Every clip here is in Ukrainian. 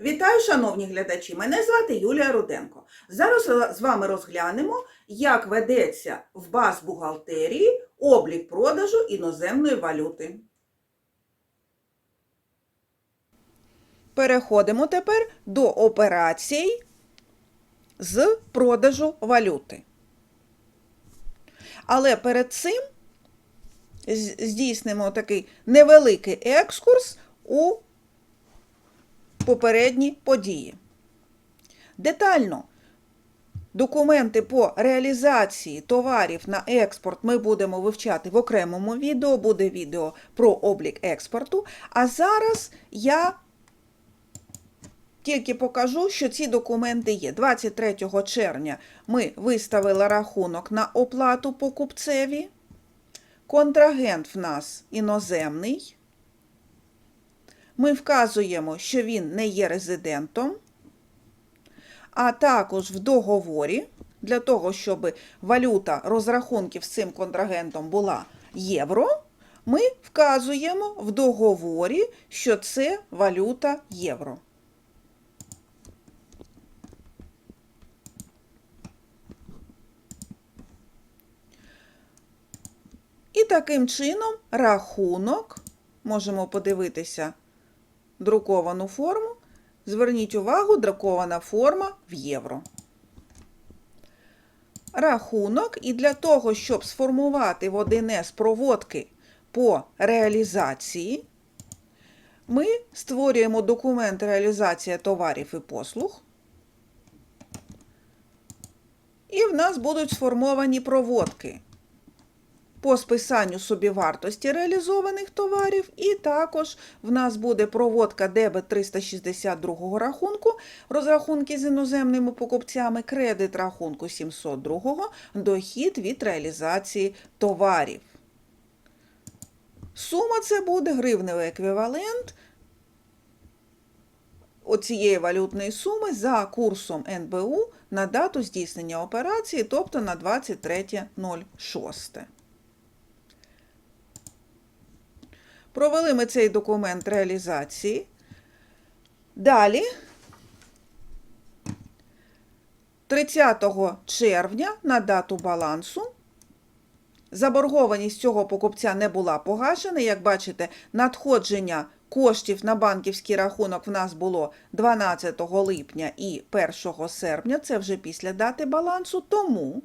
Вітаю, шановні глядачі! Мене звати Юлія Руденко. Зараз з вами розглянемо, як ведеться в баз бухгалтерії облік продажу іноземної валюти. Переходимо тепер до операцій з продажу валюти. Але перед цим здійснимо такий невеликий екскурс у попередні події. Детально документи по реалізації товарів на експорт ми будемо вивчати в окремому відео, буде відео про облік експорту. А зараз я тільки покажу, що ці документи є. 23 червня ми виставили рахунок на оплату покупцеві. Контрагент в нас іноземний. Ми вказуємо, що він не є резидентом, а також в договорі, для того, щоб валюта розрахунків з цим контрагентом була євро, ми вказуємо в договорі, що це валюта євро. І таким чином рахунок, можемо подивитися друковану форму. Зверніть увагу, друкована форма в євро. Рахунок, і для того, щоб сформувати в 1С проводки по реалізації, ми створюємо документ реалізація товарів і послуг. І в нас будуть сформовані проводки по списанню собівартості реалізованих товарів, і також в нас буде проводка дебет 362 рахунку, розрахунки з іноземними покупцями, кредит рахунку 702, дохід від реалізації товарів. Сума це буде гривневий еквівалент оцієї валютної суми за курсом НБУ на дату здійснення операції, тобто на 23.06. Провели ми цей документ реалізації. Далі, 30 червня на дату балансу, заборгованість цього покупця не була погашена. Як бачите, надходження коштів на банківський рахунок в нас було 12 липня і 1 серпня, це вже після дати балансу. Тому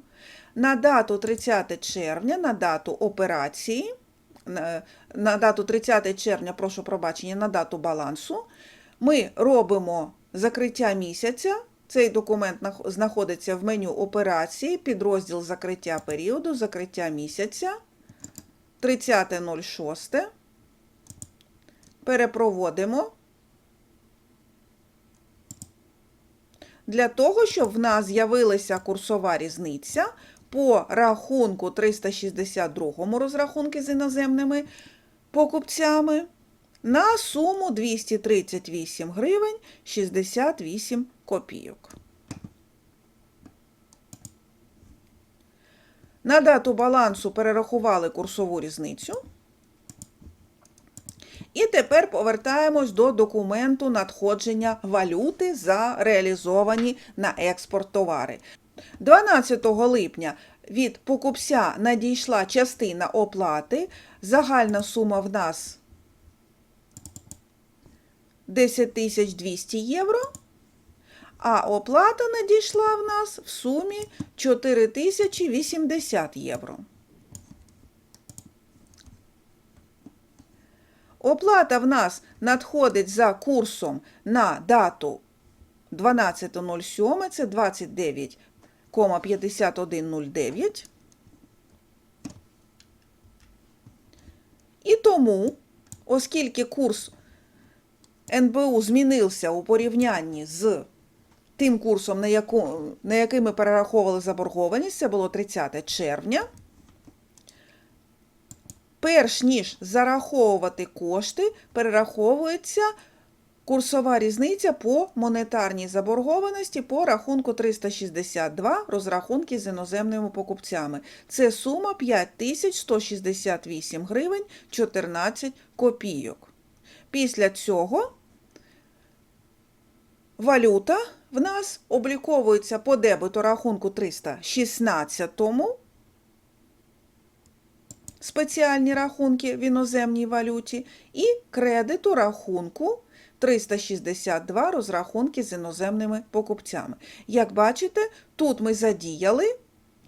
на дату 30 червня, на дату операції, на- дату 30 червня, прошу пробачення, на дату балансу, ми робимо закриття місяця. Цей документ знаходиться в меню операції, підрозділ закриття періоду, закриття місяця, 30.06. Перепроводимо. Для того, щоб в нас з'явилася курсова різниця по рахунку 362 розрахунки з іноземними покупцями на суму 238 гривень 68 копійок. На дату балансу перерахували курсову різницю. І тепер повертаємось до документу надходження валюти за реалізовані на експорт товари. 12 липня від покупця надійшла частина оплати. Загальна сума в нас 10 200 євро. А оплата надійшла в нас в сумі 4080 євро. Оплата в нас надходить за курсом на дату 12.07, це 29,5109. І тому, оскільки курс НБУ змінився у порівнянні з тим курсом, на, яку, на який ми перераховували заборгованість, це було 30 червня, перш ніж зараховувати кошти, перераховується курсова різниця по монетарній заборгованості по рахунку 362 розрахунки з іноземними покупцями. Це сума 5168 гривень 14 копійок. Після цього валюта в нас обліковується по дебету рахунку 316 спеціальні рахунки в іноземній валюті і кредиту рахунку 362 розрахунки з іноземними покупцями. Як бачите, тут ми задіяли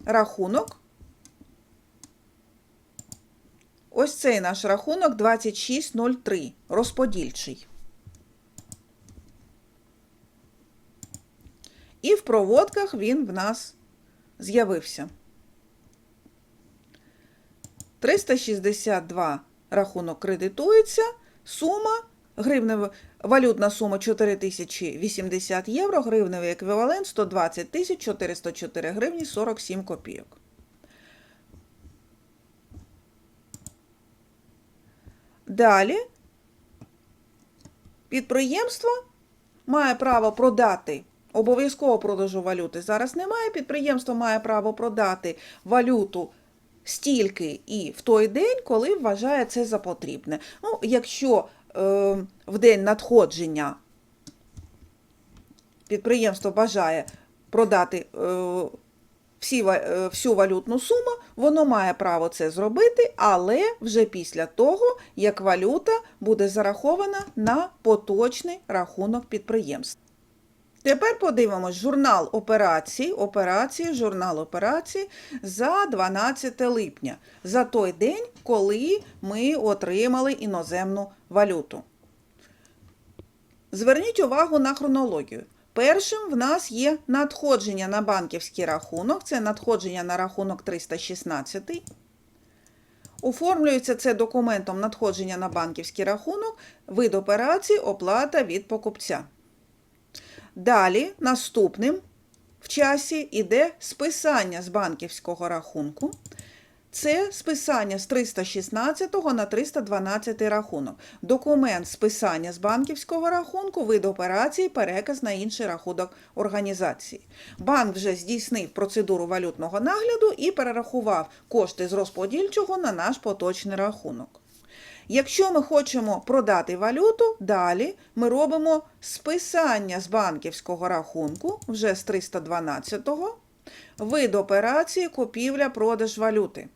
рахунок. Ось цей наш рахунок 2603, розподільчий. І в проводках він в нас з'явився. 362 рахунок кредитується, сума, гривнева, валютна сума 4080 євро, гривневий еквівалент 120 404 гривні 47 копійок. Далі підприємство має право продати обов'язково продажу валюти. Зараз немає. Підприємство має право продати валюту стільки і в той день, коли вважає це за потрібне. Ну, якщо в день надходження підприємство бажає продати е, всі, е, всю валютну суму, воно має право це зробити, але вже після того, як валюта буде зарахована на поточний рахунок підприємства. Тепер подивимось журнал операцій, операції, журнал операцій за 12 липня, за той день, коли ми отримали іноземну валюту. Зверніть увагу на хронологію. Першим в нас є надходження на банківський рахунок, це надходження на рахунок 316. Оформлюється це документом надходження на банківський рахунок, вид операції, оплата від покупця. Далі наступним в часі йде списання з банківського рахунку. Це списання з 316 на 312 рахунок. Документ списання з банківського рахунку, вид операції, переказ на інший рахунок організації. Банк вже здійснив процедуру валютного нагляду і перерахував кошти з розподільчого на наш поточний рахунок. Якщо ми хочемо продати валюту, далі ми робимо списання з банківського рахунку вже з 312-го, вид операції купівля-продаж валюти.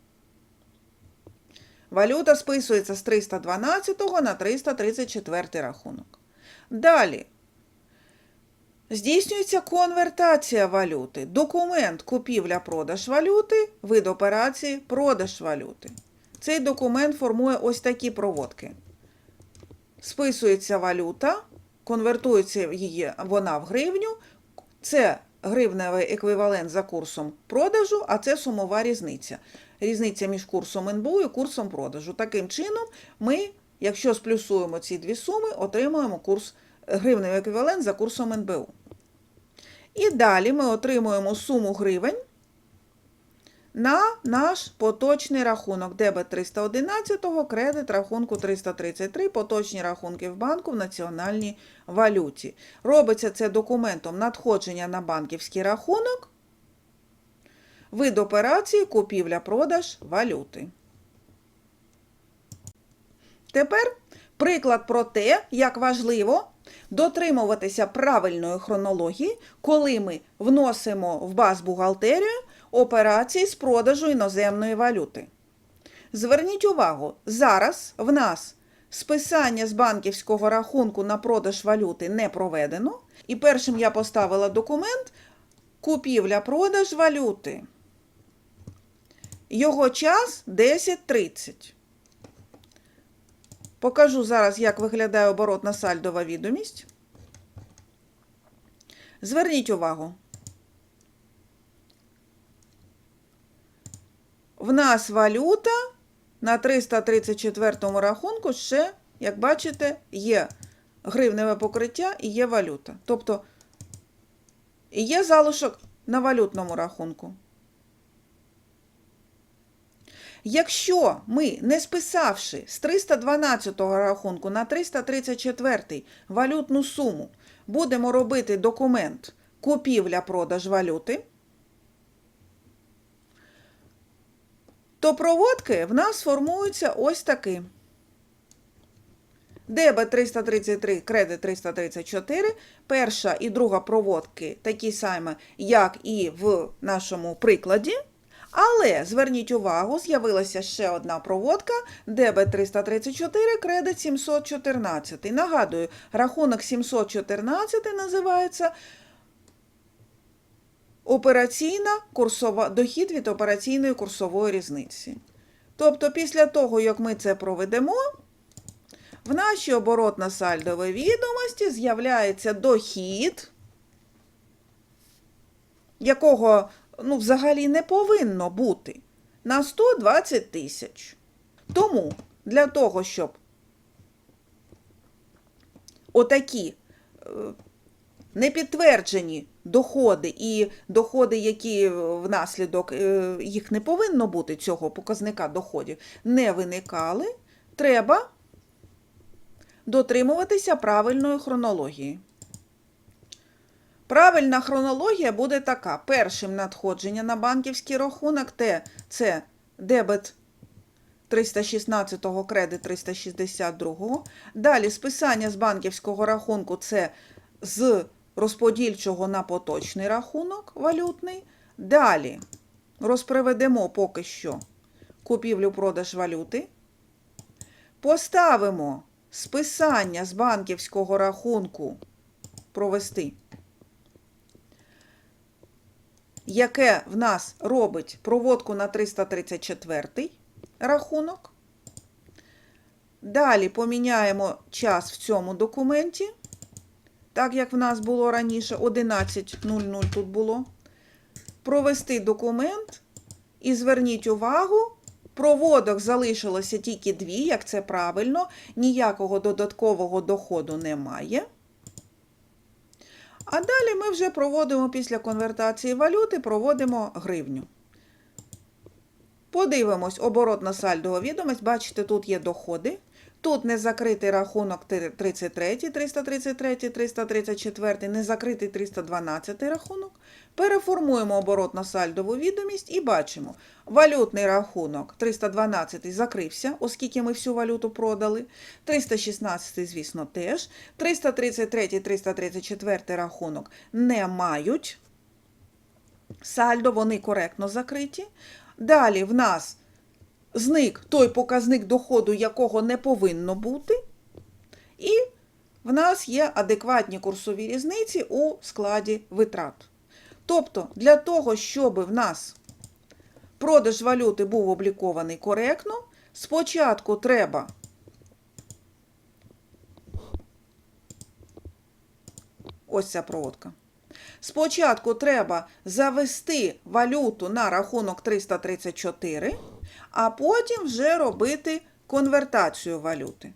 Валюта списується з 312 на 334 рахунок. Далі здійснюється конвертація валюти. Документ купівля-продаж валюти, вид операції продаж валюти. Цей документ формує ось такі проводки. Списується валюта, конвертується її вона в гривню. Це гривневий еквівалент за курсом продажу, а це сумова різниця. Різниця між курсом НБУ і курсом продажу. Таким чином, ми, якщо сплюсуємо ці дві суми, отримуємо курс гривневий еквівалент за курсом НБУ. І далі ми отримуємо суму гривень на наш поточний рахунок дебет 311, кредит рахунку 333, поточні рахунки в банку в національній валюті. Робиться це документом надходження на банківський рахунок, вид операції купівля-продаж валюти. Тепер приклад про те, як важливо дотримуватися правильної хронології, коли ми вносимо в баз бухгалтерію операції з продажу іноземної валюти. Зверніть увагу, зараз в нас списання з банківського рахунку на продаж валюти не проведено. І першим я поставила документ купівля-продаж валюти. Його час 10.30. Покажу зараз, як виглядає оборотна сальдова відомість. Зверніть увагу. В нас валюта на 334 рахунку ще, як бачите, є гривневе покриття і є валюта. Тобто є залишок на валютному рахунку. Якщо ми, не списавши з 312 рахунку на 334 валютну суму, будемо робити документ купівля-продаж валюти, то проводки в нас формуються ось такі. Дебет 333, кредит 334. Перша і друга проводки такі самі, як і в нашому прикладі. Але зверніть увагу, з'явилася ще одна проводка, дебет 334, кредит 714. Нагадую, рахунок 714 називається операційна курсова, дохід від операційної курсової різниці. Тобто, після того, як ми це проведемо, в нашій оборотно-сальдовій відомості з'являється дохід, якого ну, взагалі не повинно бути, на 120 тисяч. Тому для того, щоб отакі е, непідтверджені доходи і доходи, які внаслідок е, їх не повинно бути, цього показника доходів, не виникали, треба дотримуватися правильної хронології. Правильна хронологія буде така: першим надходження на банківський рахунок те це дебет 316, кредит 362. Далі списання з банківського рахунку це з розподільчого на поточний рахунок валютний. Далі розприведемо поки що купівлю-продаж валюти. Поставимо списання з банківського рахунку провести, яке в нас робить проводку на 334 рахунок. Далі поміняємо час в цьому документі, так як в нас було раніше 11.00 тут було. Провести документ і зверніть увагу, проводок залишилося тільки дві, як це правильно, ніякого додаткового доходу немає. А далі ми вже проводимо після конвертації валюти, проводимо гривню. Подивимось оборотна сальдова відомість. Бачите, тут є доходи. Тут незакритий рахунок 33, 333, 334, незакритий 312 рахунок. Переформуємо оборотно сальдову відомість і бачимо, валютний рахунок 312 закрився, оскільки ми всю валюту продали. 316, звісно, теж. 333, 334 рахунок не мають сальдо, вони коректно закриті. Далі в нас зник той показник доходу, якого не повинно бути. І в нас є адекватні курсові різниці у складі витрат. Тобто, для того, щоб в нас продаж валюти був облікований коректно, спочатку треба ось ця проводка. Спочатку треба завести валюту на рахунок 334, а потім вже робити конвертацію валюти.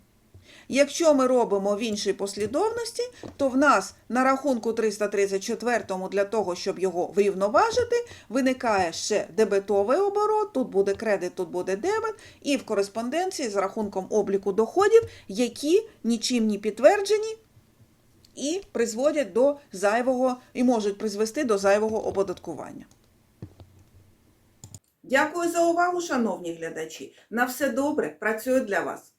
Якщо ми робимо в іншій послідовності, то в нас на рахунку 334 для того, щоб його врівноважити, виникає ще дебетовий оборот, тут буде кредит, тут буде дебет, і в кореспонденції з рахунком обліку доходів, які нічим не підтверджені, і призводять до зайвого і можуть призвести до зайвого оподаткування. Дякую за увагу, шановні глядачі. На все добре працюю для вас.